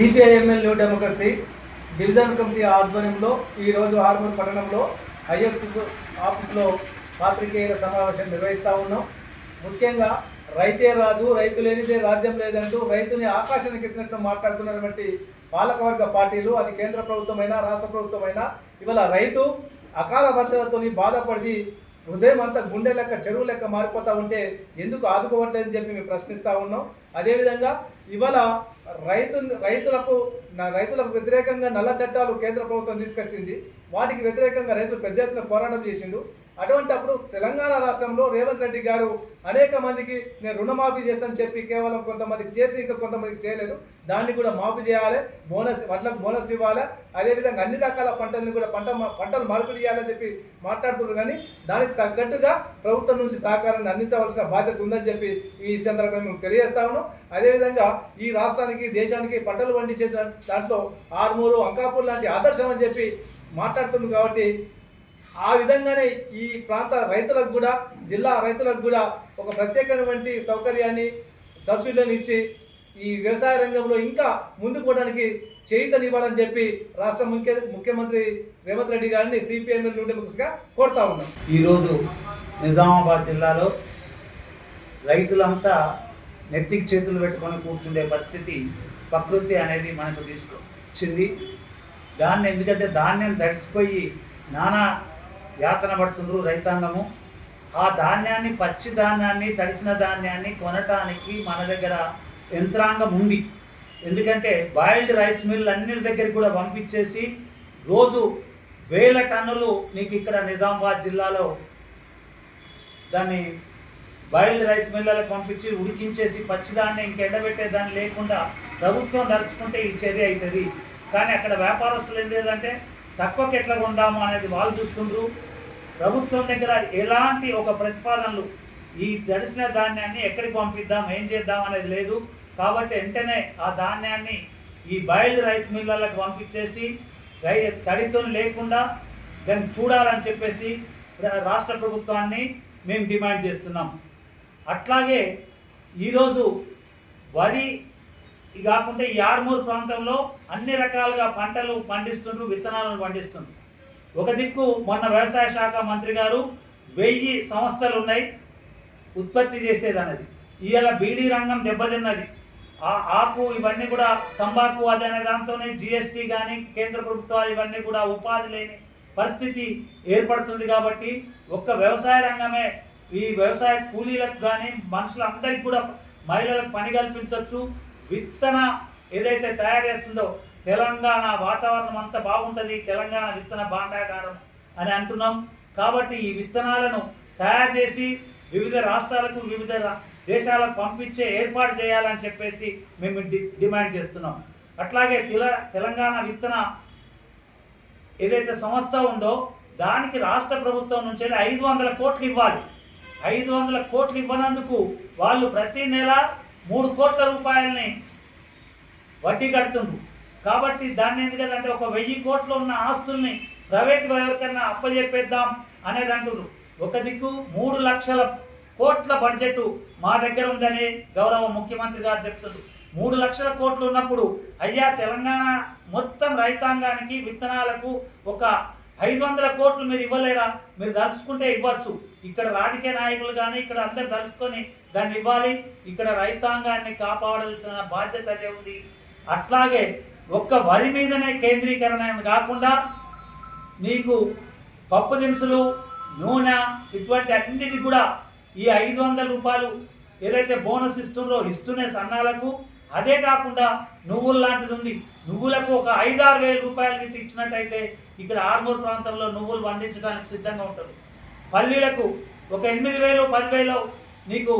CPIML new democracy division committee ఆధ్వర్యంలో ఈరోజు హార్మూర్ పట్టణంలో ఐఎఫ్ ఆఫీస్లో పాత్రికేయుల సమావేశం నిర్వహిస్తూ ఉన్నాం. ముఖ్యంగా రైతే రాజు రైతు లేనిదే రాజ్యం లేదంటూ రైతుని ఆకాశానికి ఎత్తినట్టు మాట్లాడుతున్నటువంటి పాలకవర్గ పార్టీలు అది కేంద్ర ప్రభుత్వమైనా రాష్ట్ర ప్రభుత్వమైనా ఇవాళ రైతు అకాల వర్షాలతోని బాధపడి హృదయం అంతా గుండె లెక్క చెరువు లెక్క మారిపోతా ఉంటే ఎందుకు ఆదుకోవట్లేదని చెప్పి మేము ప్రశ్నిస్తూ ఉన్నాం. అదేవిధంగా ఇవాళ రైతు రైతులకు రైతులకు వ్యతిరేకంగా నల్ల చట్టాలు కేంద్ర ప్రభుత్వం తీసుకొచ్చింది. వాటికి వ్యతిరేకంగా రైతులు పెద్ద ఎత్తున పోరాటం చేసిండు. అటువంటి అప్పుడు తెలంగాణ రాష్ట్రంలో రేవంత్ రెడ్డి గారు అనేక మందికి నేను రుణమాఫీ చేస్తాను చెప్పి కేవలం కొంతమందికి చేసి ఇంకా కొంతమందికి చేయలేదు. దాన్ని కూడా మాఫీ చేయాలి. బోనస్ వడ్లకు బోనస్ ఇవ్వాలి. అదేవిధంగా అన్ని రకాల పంటలను కూడా పంట మా- పంటలు మార్పిడి చేయాలని చెప్పి మాట్లాడుతున్నారు కానీ దానికి తగ్గట్టుగా ప్రభుత్వం నుంచి సహకారాన్ని అందించవలసిన బాధ్యత ఉందని చెప్పి ఈ సందర్భంగా మేము తెలియజేస్తా ఉన్నాం. అదేవిధంగా ఈ రాష్ట్రానికి దేశానికి పంటలు పండించే దాంట్లో ఆరుమూరు అంకాపూర్ లాంటి ఆదర్శం అని చెప్పి మాట్లాడుతుంది కాబట్టి ఆ విధంగానే ఈ ప్రాంత రైతులకు కూడా జిల్లా రైతులకు కూడా ఒక ప్రత్యేకమైనటువంటి సౌకర్యాన్ని సబ్సిడీలను ఇచ్చి ఈ వ్యవసాయ రంగంలో ఇంకా ముందుకు పోవడానికి చేయితనివ్వాలని చెప్పి రాష్ట్ర ముఖ్య ముఖ్యమంత్రి రేవంత్ రెడ్డి గారిని సిపిఎం నుండి ముఖ్యంగా కోరుతా ఉన్నాం. ఈరోజు నిజామాబాద్ జిల్లాలో రైతులంతా నెత్తికి చేతులు పెట్టుకొని కూర్చుండే పరిస్థితి ప్రకృతి అనేది మనకు తీసుకొచ్చింది. దాన్ని ఎందుకంటే ధాన్యం తడిసిపోయి నానా యాతన పడుతుండ్రు రైతాంగము. ఆ ధాన్యాన్ని పచ్చి ధాన్యాన్ని తడిసిన ధాన్యాన్ని కొనటానికి మన దగ్గర యంత్రాంగం ఉంది. ఎందుకంటే బాయిల్డ్ రైస్ మిల్ అన్నిటి దగ్గరికి కూడా పంపించేసి రోజు వేల టన్నులు నీకు ఇక్కడ నిజామాబాద్ జిల్లాలో దాన్ని బాయిల్డ్ రైస్ మిల్లలకు పంపించి ఉడికించేసి పచ్చిదాన్ని ఇంకెండబెట్టే దాన్ని లేకుండా ప్రభుత్వం నడుచుకుంటే ఈ చర్య అవుతుంది. కానీ అక్కడ వ్యాపారస్తులు ఏం లేదంటే తక్కువకి ఎట్లా కొందాము అనేది వాళ్ళు చూస్తుండ్రు. ప్రభుత్వం దగ్గర ఎలాంటి ఒక ప్రతిపాదనలు? ఈ తడిసిన ధాన్యాన్ని ఎక్కడికి పంపిద్దాం? ఏం చేద్దాం అనేది లేదు. కాబట్టి వెంటనే ఆ ధాన్యాన్ని ఈ బాయిల్డ్ రైస్ మిల్లర్లకు పంపించేసి రై తడితో లేకుండా దాన్ని చూడాలని చెప్పేసి రాష్ట్ర ప్రభుత్వాన్ని మేము డిమాండ్ చేస్తున్నాం. అట్లాగే ఈరోజు వరి కాకుండా ఈ ఆర్మూర్ ప్రాంతంలో అన్ని రకాలుగా పంటలు పండిస్తుండ్రు విత్తనాలను పండిస్తుండ్రు. ఒక దిక్కు మొన్న వ్యవసాయ శాఖ మంత్రి గారు వెయ్యి సంస్థలు ఉన్నాయి ఉత్పత్తి చేసేదన్నది. ఇవాళ బీడీ రంగం దెబ్బతిన్నది. ఆ ఆకు ఇవన్నీ కూడా తంబాకు అది అనే దాంతోనే జిఎస్టీ కానీ కేంద్ర ప్రభుత్వాలు ఇవన్నీ కూడా ఉపాధి లేని పరిస్థితి ఏర్పడుతుంది కాబట్టి ఒక్క వ్యవసాయ రంగమే ఈ వ్యవసాయ కూలీలకు కానీ మనుషులందరికీ కూడా మహిళలకు పని కల్పించవచ్చు విత్తన ఏదైతే తయారు చేస్తుందో తెలంగాణ వాతావరణం అంతా బాగుంటుంది తెలంగాణ విత్తన భాండాగారం అని అంటున్నాం. కాబట్టి ఈ విత్తనాలను తయారు చేసి వివిధ రాష్ట్రాలకు వివిధ దేశాలకు పంపించే ఏర్పాటు చేయాలని చెప్పేసి మేము డి- డిమాండ్ చేస్తున్నాం. అట్లాగే తెల తెలంగాణ విత్తన ఏదైతే సంస్థ ఉందో దానికి రాష్ట్ర ప్రభుత్వం నుంచి ఐదు వందల కోట్లు ఇవ్వాలి. ఐదు వందల కోట్లు ఇవ్వనందుకు వాళ్ళు ప్రతి నెల మూడు కోట్ల రూపాయలని వడ్డీ కడుతుండ్రు. కాబట్టి దాన్ని ఎందుకంటే ఒక వెయ్యి కోట్లు ఉన్న ఆస్తుల్ని ప్రైవేట్ ఎవరికన్నా అప్పజెప్పేద్దాం అనేది అంటున్నారు ఒక దిక్కు మూడు లక్షల కోట్ల బడ్జెట్ మా దగ్గర ఉందని గౌరవ ముఖ్యమంత్రి గారు చెప్తున్నారు మూడు లక్షల కోట్లు ఉన్నప్పుడు అయ్యా తెలంగాణ మొత్తం రైతాంగానికి విత్తనాలకు ఒక ఐదు వందల కోట్లు మీరు ఇవ్వలేరా? మీరు తలుచుకుంటే ఇవ్వచ్చు. ఇక్కడ రాజకీయ నాయకులు కానీ ఇక్కడ అందరు తలుచుకొని దాన్ని ఇవ్వాలి. ఇక్కడ రైతాంగాన్ని కాపాడాల్సిన బాధ్యత అదే ఉంది. అట్లాగే ఒక్క వరి మీదనే కేంద్రీకరణ కాకుండా నీకు పప్పు దినుసులు నూనె ఇటువంటి అన్నిటి కూడా ఈ ఐదు వందల రూపాయలు ఏదైతే బోనస్ ఇస్తుందో ఇస్తున్నాయి సన్నాలకు అదే కాకుండా నువ్వుల లాంటిది ఉంది. నువ్వులకు ఒక ఐదారు వేల రూపాయలు గిట్ట ఇచ్చినట్టయితే ఇక్కడ ఆర్మూర్ ప్రాంతంలో నువ్వులు పండించడానికి సిద్ధంగా ఉంటారు. పల్లీలకు ఒక ఎనిమిది వేలు పదివేలు నీకు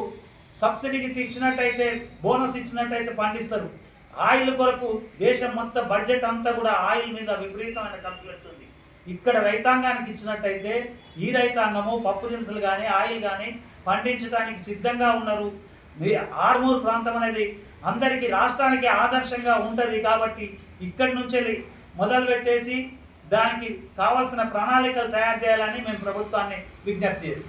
సబ్సిడీ గిట్ట ఇచ్చినట్టయితే బోనస్ ఇచ్చినట్టయితే పండిస్తారు. ఆయిల్ కొరకు దేశం మొత్తం బడ్జెట్ అంతా కూడా ఆయిల్ మీద విపరీతమైన ఖర్చు పెడుతుంది. ఇక్కడ రైతాంగానికి ఇచ్చినట్టయితే ఈ రైతాంగము పప్పు దినుసులు కానీ ఆయిల్ కానీ పండించడానికి సిద్ధంగా ఉన్నారు. ఆర్మూర్ ప్రాంతం అనేది అందరికీ రాష్ట్రానికి ఆదర్శంగా ఉంటుంది కాబట్టి ఇక్కడి నుంచి మొదలు పెట్టేసి దానికి కావాల్సిన ప్రణాళికలు తయారు చేయాలని మేము ప్రభుత్వాన్ని విజ్ఞప్తి చేస్తున్నాం.